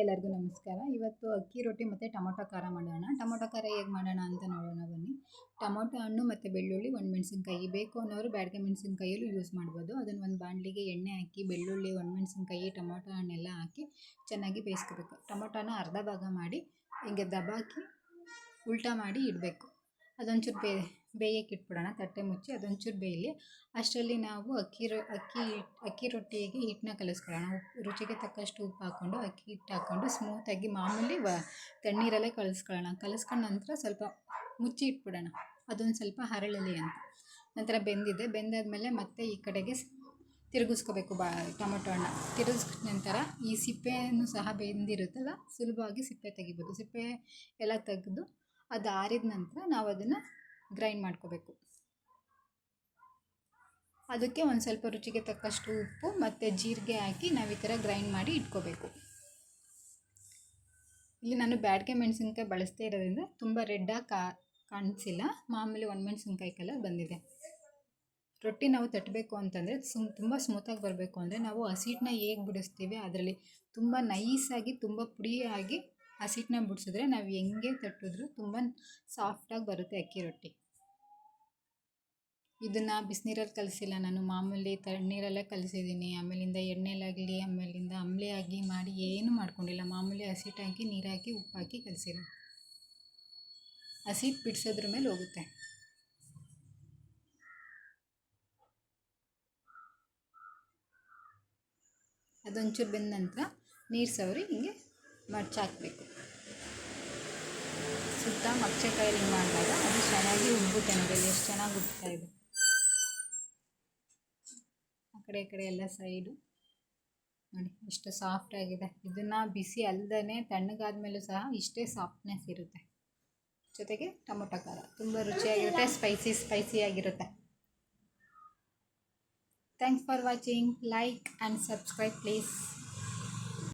ಎಲ್ಲರಿಗೂ ನಮಸ್ಕಾರ. ಇವತ್ತು ಅಕ್ಕಿ ರೊಟ್ಟಿ ಮತ್ತು ಟೊಮೊಟೊ ಖಾರ ಮಾಡೋಣ. ಟೊಮೊಟೊ ಖಾರ ಹೇಗೆ ಮಾಡೋಣ ಅಂತ ನೋಡೋಣ ಬನ್ನಿ. ಟೊಮೊಟೊ ಹಣ್ಣು ಮತ್ತು ಬೆಳ್ಳುಳ್ಳಿ ಒಂದು ಮೆಣಸಿನ್ಕಾಯಿ. ಬೇಕು ಅನ್ನೋರು ಬ್ಯಾಡಿಗೆ ಮೆಣಸಿನ್ಕಾಯಲ್ಲೂ ಯೂಸ್ ಮಾಡ್ಬೋದು. ಅದನ್ನು ಒಂದು ಬಾಣಲಿಗೆ ಎಣ್ಣೆ ಹಾಕಿ, ಬೆಳ್ಳುಳ್ಳಿ ಒಣಮೆಣ್ಸಿನ್ಕಾಯಿ ಟೊಮೊಟೊ ಹಣ್ಣೆಲ್ಲ ಹಾಕಿ ಚೆನ್ನಾಗಿ ಬೇಯಿಸ್ಕೋಬೇಕು. ಟೊಮೊಟೊನ ಅರ್ಧ ಭಾಗ ಮಾಡಿ ಹಿಂಗೆ ದಬಾಕಿ, ಉಲ್ಟಾ ಮಾಡಿ ಇಡಬೇಕು. ಅದೊಂಚೂರು ಬೇ ಬೇಯಕ್ಕೆ ಇಟ್ಬಿಡೋಣ, ತಟ್ಟೆ ಮುಚ್ಚಿ ಅದೊಂಚೂರು ಬೇಯಲಿ. ಅಷ್ಟರಲ್ಲಿ ನಾವು ಅಕ್ಕಿ ರೊ, ಅಕ್ಕಿ ಅಕ್ಕಿ ರೊಟ್ಟಿಗೆ ಹಿಟ್ಟನ್ನ ಕಲಿಸ್ಕೊಳ್ಳೋಣ. ಉಪ್ಪು ರುಚಿಗೆ ತಕ್ಕಷ್ಟು ಉಪ್ಪು ಹಾಕ್ಕೊಂಡು, ಅಕ್ಕಿ ಹಿಟ್ಟು ಹಾಕ್ಕೊಂಡು ಸ್ಮೂತಾಗಿ ಮಾಮೂಲಿ ವ, ತಣ್ಣೀರಲ್ಲೇ ಕಲಿಸ್ಕೊಳ್ಳೋಣ. ಕಲಿಸ್ಕೊಂಡ ನಂತರ ಸ್ವಲ್ಪ ಮುಚ್ಚಿ ಇಟ್ಬಿಡೋಣ. ಅದೊಂದು ಸ್ವಲ್ಪ ಹರಳಲಿ ಅಂತ. ನಂತರ ಬೆಂದಿದೆ. ಬೆಂದಾದಮೇಲೆ ಮತ್ತೆ ಈ ಕಡೆಗೆ ತಿರುಗಿಸ್ಕೋಬೇಕು ಬಾ, ಟೊಮೊಟೊ ಹಣ್ಣ ನಂತರ ಈ ಸಿಪ್ಪೆಯನ್ನು ಸಹ ಬೆಂದಿರುತ್ತಲ್ಲ, ಸುಲಭವಾಗಿ ಸಿಪ್ಪೆ ತೆಗಿಬೋದು. ಸಿಪ್ಪೆ ಎಲ್ಲ ತೆಗೆದು ಅದು ಆರಿದ ನಂತರ ನಾವು ಅದನ್ನು ಗ್ರೈಂಡ್ ಮಾಡ್ಕೋಬೇಕು. ಅದಕ್ಕೆ ಒಂದು ಸ್ವಲ್ಪ ರುಚಿಗೆ ತಕ್ಕಷ್ಟು ಉಪ್ಪು ಮತ್ತು ಜೀರಿಗೆ ಹಾಕಿ ನಾವು ಈ ಥರ ಗ್ರೈಂಡ್ ಮಾಡಿ ಇಟ್ಕೋಬೇಕು. ಇಲ್ಲಿ ನಾನು ಬ್ಯಾಡಗೆ ಮೆಣಸಿನ್ಕಾಯಿ ಬಳಸ್ತೇ ಇರೋದ್ರಿಂದ ತುಂಬ ರೆಡ್ಡಾಗಿ ಕಾ, ಕಾಣಿಸಿಲ್ಲ. ಮಾಮೂಲಿ ಒಣಮೆಣ್ಸಿನ್ಕಾಯಿ ಕಲರ್ ಬಂದಿದೆ. ರೊಟ್ಟಿ ನಾವು ತಟ್ಟಬೇಕು ಅಂತಂದರೆ ಸುಮ್, ತುಂಬ ಸ್ಮೂತಾಗಿ ಬರಬೇಕು ಅಂದರೆ ನಾವು ಹಸಿಟ್ಟನ್ನ ಹೇಗೆ ಬಿಡಿಸ್ತೀವಿ ಅದರಲ್ಲಿ ತುಂಬ ನೈಸಾಗಿ ತುಂಬ ಪುಡಿಯಾಗಿ ಹಸಿಟ್ಟನ್ನ ಬಿಡಿಸಿದ್ರೆ ನಾವು ಹೆಂಗೆ ತಟ್ಟಿದ್ರು ತುಂಬ ಸಾಫ್ಟಾಗಿ ಬರುತ್ತೆ ಅಕ್ಕಿ ರೊಟ್ಟಿ. ಇದನ್ನು ಬಿಸಿನೀರಲ್ಲಿ ಕಲಿಸಿಲ್ಲ ನಾನು. ಮಾಮೂಲಿ ತಣ್ಣೀರಲ್ಲೇ ಕಲಿಸಿದ್ದೀನಿ ಆಮೇಲಿಂದ ಎಣ್ಣೆಲಾಗಲಿ ಆಮೇಲಿಂದ ಅಂಬಲಿ ಆಗಿ ಮಾಡಿ ಏನೂ ಮಾಡ್ಕೊಂಡಿಲ್ಲ. ಮಾಮೂಲಿ ಹಸಿಟ್ಟು ಹಾಕಿ ನೀರು ಉಪ್ಪಾಕಿ ಕಲಿಸಿಲ್ಲ ಹಸಿಟ್ಟು ಬಿಡಿಸೋದ್ರ ಮೇಲೆ ಹೋಗುತ್ತೆ. ಅದೊಂಚೂರು ಬೆಂದ ನಂತರ ನೀರು ಸವರಿ ಹಿಂಗೆ ಮಡ್ಚಾಕಬೇಕು ಸುತ್ತ ಮಚ್ಚಕಾಯಲ್ಲಿ ಮಾಡಿದಾಗ ಅದು ಚೆನ್ನಾಗಿ ಉಬ್ಬುತ್ತೆ ನೋಡಿ ಎಷ್ಟು ಚೆನ್ನಾಗಿ ಉಬ್ತಾ ಇದೆ. ಕಡೆ ಈ ಕಡೆ ಎಲ್ಲ ಸೈಡು ನೋಡಿ ಎಷ್ಟು ಸಾಫ್ಟ್ ಆಗಿದೆ. ಇದನ್ನು ಬಿಸಿ ಅಲ್ಲದೇ ತಣ್ಣಗಾದ್ಮೇಲೂ ಸಹ ಇಷ್ಟೇ ಸಾಫ್ಟ್ನೆಸ್ ಇರುತ್ತೆ. ಜೊತೆಗೆ ಟೊಮೊಟೊ ಖಾರ ತುಂಬ ರುಚಿಯಾಗಿರುತ್ತೆ spicy ಸ್ಪೈಸಿಯಾಗಿರುತ್ತೆ thanks for watching like and subscribe please